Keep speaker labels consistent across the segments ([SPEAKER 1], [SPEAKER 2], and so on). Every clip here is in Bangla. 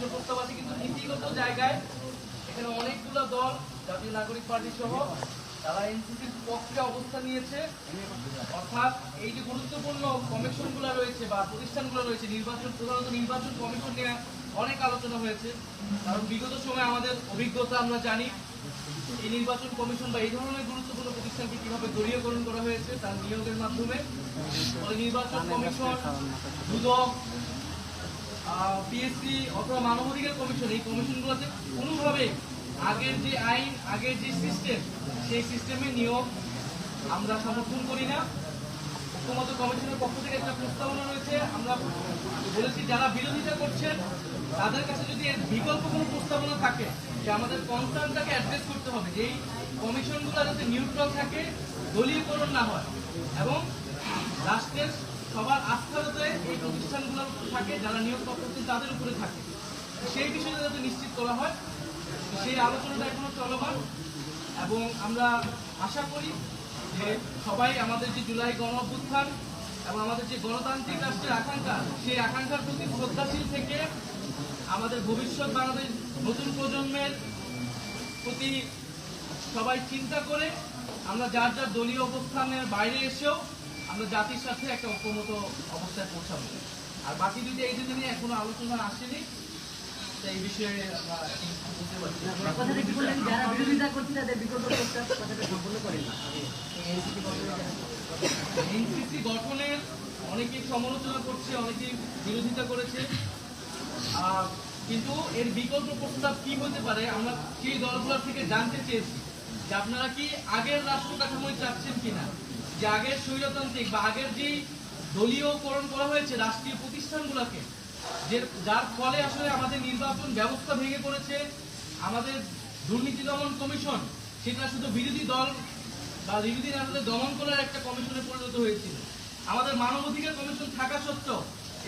[SPEAKER 1] বিভিন্ন প্রস্তাব আছে কিন্তু নীতিগত জায়গায় এখানে অনেকগুলো দল, জাতীয় নাগরিক পার্টি সহ তারা এনসিসির পক্ষে অবস্থান নিয়েছে। অর্থাৎ এই যে গুরুত্বপূর্ণ কমিশনগুলো রয়েছে বা প্রতিষ্ঠানগুলো রয়েছে, নির্বাচন, প্রধানত নির্বাচন কমিশন নিয়ে অনেক আলোচনা হয়েছে। কারণ বিগত সময়ে আমাদের অভিজ্ঞতা আমরা জানি এই নির্বাচন কমিশন বা এই ধরনের গুরুত্বপূর্ণ প্রতিষ্ঠানকে কীভাবে দলীয়করণ করা হয়েছে, তার নিয়োগের মাধ্যমে। নির্বাচন কমিশন দুদক পিএসসি অথবা মানবাধিকার কমিশন, এই কমিশনগুলোতে কোনোভাবে আগের যে আইন, আগের যে সিস্টেম সেই সিস্টেমে নিয়োগ আমরা সমর্থন করি না। ঐক্যমত কমিশনের পক্ষ থেকে একটা প্রস্তাবনা রয়েছে। আমরা বলেছি, যারা বিরোধিতা করছেন, তাদের কাছে যদি এর বিকল্প কোনো প্রস্তাবনা থাকে, যে আমাদের কনসার্নটাকে অ্যাড্রেস করতে হবে যেই কমিশনগুলো যাতে নিউট্রাল থাকে, দলীয়করণ না হয়, এবং রাষ্ট্রের সবার আস্থা যাতে এই প্রতিষ্ঠানগুলোর উপর থাকে, যারা নিয়োগ করছেন তাদের উপরে থাকে। সেই বিষয়টা যাতে নিশ্চিত করা হয়, সেই আলোচনাটা এখনও চলমান এবং আমরা আশা করি যে সবাই আমাদের যে জুলাই গণ এবং আমাদের যে গণতান্ত্রিক রাষ্ট্রের আকাঙ্ক্ষা, সেই আকাঙ্ক্ষার প্রতি শ্রদ্ধাশীল থেকে আমাদের ভবিষ্যৎ বাংলাদেশ নতুন প্রজন্মের প্রতি সবাই চিন্তা করে আমরা যার যার দলীয় অবস্থানের বাইরে এসেও আমরা জাতির সাথে একটা ঐক্যমত অবস্থায় পৌঁছাবো। আর বাকি দুইটা এই দুটো নিয়ে এখনও আলোচনা আসেনি। এই বিষয়ে আমরা কিছু বলতে পারছি। না।
[SPEAKER 2] কথাটা কি বললেন? যারা বিরোধিতা করছে তাদের বিকল্প কথাটা সম্পূর্ণ করেন না।
[SPEAKER 1] এনসিসি গঠনের অনেকেই সমালোচনা করছে অনেকেই বিরোধিতা করেছে। কিন্তু এর বিকল্প প্রস্তাব কি হতে পারে আমরা সেই দলগুলোর থেকে জানতে চেয়েছি যে আপনারা কি আগের রাষ্ট্র কাঠামোয় চাচ্ছেন কিনা? যে আগের স্বৈরতান্ত্রিক বা আগের যেই দলীয়করণ করা হয়েছে রাষ্ট্রীয় প্রতিষ্ঠানগুলোকে যে যার ফলে আসলে আমাদের নির্বাচন ব্যবস্থা ভেঙে পড়েছে। আমাদের দুর্নীতি দমন কমিশন, সেটা শুধু বিরোধী দল বা বিরোধী নেতাদের দমন করার একটা কমিশনে পরিণত হয়েছিল। আমাদের মানবাধিকার কমিশন থাকা সত্ত্বেও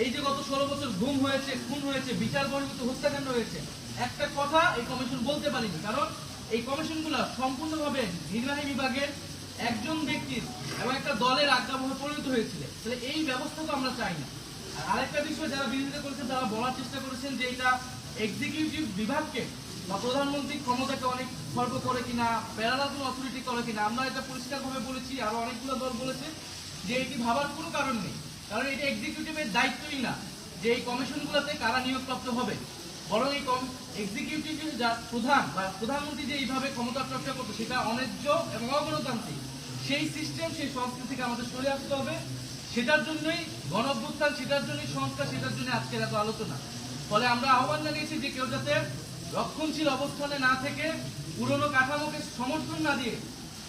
[SPEAKER 1] এই যে গত ষোলো বছর গুম হয়েছে, খুন হয়েছে, বিচার বহির্ভূত হত্যাকাণ্ড হয়েছে, একটা কথা এই কমিশন বলতে পারিনি। কারণ এই কমিশনগুলো সম্পূর্ণভাবে নির্বাহী বিভাগের একজন ব্যক্তির এবং একটা দলের আজ্ঞাবহে পরিণত হয়েছিল তাহলে এই ব্যবস্থা তো আমরা চাই না। আর আরেকটা বিষয় যারা বিরোধিতা করেছেন, তারা বলার চেষ্টা করেছেন যে এটা এক্সিকিউটিভ বিভাগকে বা প্রধানমন্ত্রী ক্ষমতাকে অনেক খর্ব করে কিনা, প্যারালাল অথরিটি করে কিনা, আমরা এটা পরিষ্কারভাবে বলেছি, আরও অনেকগুলো দল বলেছে যে এটি ভাবার কোনো কারণ নেই। কারণ এটা এক্সিকিউটিভের দায়িত্বই না যে এই কমিশনগুলোতে কারা নিয়োগপ্রাপ্ত হবে। বরং এই এক্সিকিউটিভ যা প্রধান বা প্রধানমন্ত্রী যে এইভাবে ক্ষমতা চর্চা করবে সেটা অন্যায্য এবং অগণতান্ত্রিক। সেই সিস্টেম সেই সংস্কৃতি থেকে আমাদের সরে আসতে হবে। সেটার জন্যই গণ অভ্যুত্থান, সেটার জন্যই সংস্কার, সেটার জন্য আজকের এত আলোচনা। ফলে আমরা আহ্বান জানিয়েছি যে কেউ যাতে রক্ষণশীল অবস্থানে না থেকে পুরনো কাঠামোকে সমর্থন না দিয়ে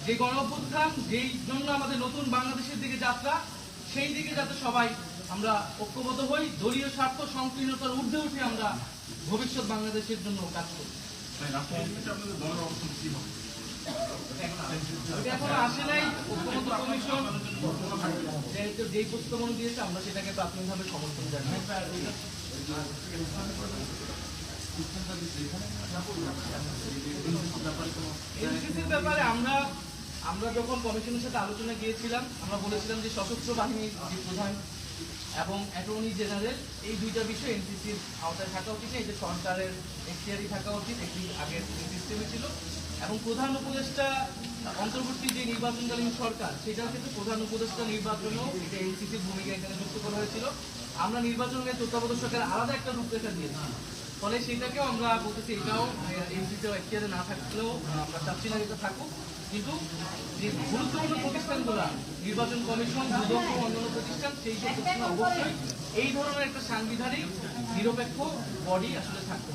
[SPEAKER 1] যে গণ অভ্যুত্থান, যেই জন্য আমাদের নতুন বাংলাদেশের দিকে যাত্রা, সেই দিকে যাতে সবাই আমরা ঐক্যবদ্ধ হই দলীয় স্বার্থ সংকীর্ণতার ঊর্ধ্বে উঠে আমরা ভবিষ্যৎ বাংলাদেশের জন্য কাজ করি। এখনও আসে নাই। ঐক্যমত্য কমিশন যেহেতু যেই প্রস্তাবনা দিয়েছে আমরা সেটাকে প্রাথমিকভাবে সমর্থন জানাই। এনসিসির ব্যাপারে আমরা আমরা যখন কমিশনের সাথে আলোচনা গিয়েছিলাম আমরা বলেছিলাম যে সশস্ত্র বাহিনীর যে প্রধান এবং অ্যাটর্নি জেনারেল, এই দুইটা বিষয় এনসিসির আওতায় থাকা উচিত এই যে সরকারের এখতিয়ারি থাকা উচিত একটি আগের সিস্টেমে ছিল। এবং প্রধান উপদেষ্টা, অন্তর্বর্তী যে নির্বাচনকালীন সরকার সেটা ক্ষেত্রে প্রধান উপদেষ্টা নির্বাচনেও এটা এনসিসির ভূমিকা এখানে যুক্ত করা হয়েছিল। আমরা নির্বাচনের তত্ত্বাবধায়ক সরকার আলাদা একটা রূপরেখা দিয়েছি। ফলে সেটাকেও আমরা বলতেছি এটাও এনসিসি এখতিয়ারে না থাকলেও আমরা চাচ্ছি না এটা থাকুক। কিন্তু যে গুরুত্বপূর্ণ প্রতিষ্ঠানগুলো, নির্বাচন কমিশন দুদক অন্যান্য প্রতিষ্ঠান, সেই সব প্রতিষ্ঠান অবশ্যই এই ধরনের একটা সাংবিধানিক নিরপেক্ষ বডি আসলে থাকতে